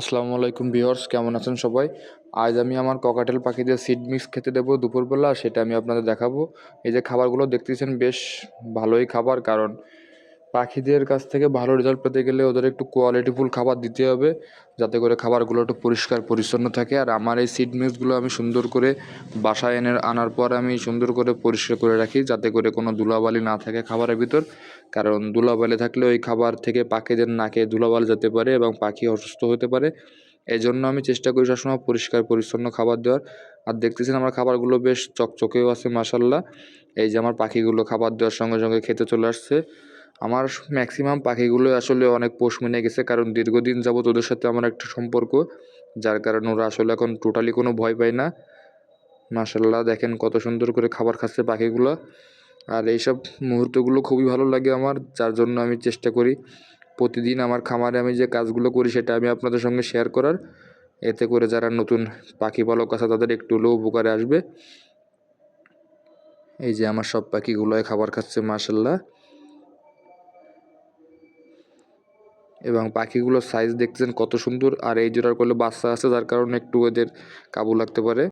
আসসালামু আলাইকুম ভিউয়ার্স, কেমন আছেন সবাই? আজ আমি আমার ককাটেল পাখিদের সিড মিক্স খেতে দেবো দুপুরবেলা, সেটা আমি আপনাদের দেখাবো। এই যে খাবারগুলো দেখতেছেন, বেশ ভালোই খাবার, কারণ পাখিদের কাছ থেকে ভালো রেজাল্ট পেতে গেলে ওদের একটু কোয়ালিটিফুল খাবার দিতে হবে, যাতে করে খাবারগুলো একটু পরিষ্কার, পরিচ্ছন্ন থাকে। আর আমার এই সিড মিক্সগুলো আমি সুন্দর করে বাসায় এনে আনার পর আমি সুন্দর করে পরিষ্কার করে রাখি, যাতে করে কোনো ধুলাবালি না থাকে খাবারের ভিতর। কারণ ধুলাবালি থাকলে ওই খাবার থেকে পাখিদের নাকে ধুলাবালি যেতে পারে এবং পাখি অসুস্থ হতে পারে। এই জন্য আমি চেষ্টা করি সবসময় পরিষ্কার, পরিচ্ছন্ন খাবার দেওয়ার। আর দেখতেছেন আমার খাবারগুলো বেশ চকচকেও আছে মাসাল্লাহ এই যে আমার পাখিগুলো খাবার দেওয়ার সঙ্গে সঙ্গে খেতে চলে আসছে। আমার ম্যাক্সিমাম পাখিগুলো আসলে অনেক পোষ মেনে গেছে, কারণ দীর্ঘদিন যাবত ওদের সাথে আমার একটা সম্পর্ক, যার কারণে ওরা আসলে এখন টোটালি কোনো ভয় পায় না। মাসাল্লাহ দেখেন কত সুন্দর করে খাবার খাচ্ছে পাখিগুলো। আর এইসব মুহূর্তগুলো খুবই ভালো লাগে আমার, যার জন্য আমি চেষ্টা করি প্রতিদিন আমার খামারে আমি যে কাজগুলো করি সেটা আমি আপনাদের সঙ্গে শেয়ার করার। এতে করে যারা নতুন পাখি পালক আছে, তাদের একটু হলেও উপকারে আসবে। এই যে আমার সব পাখিগুলোয় খাবার খাচ্ছে মাসাল্লাহ এবং পাখিগুলোর সাইজ দেখতেছেন কত সুন্দর। আর এই জোড়ার করলে বাচ্চা আছে, যার কারণে একটু ওদের কাবু লাগতে পারে।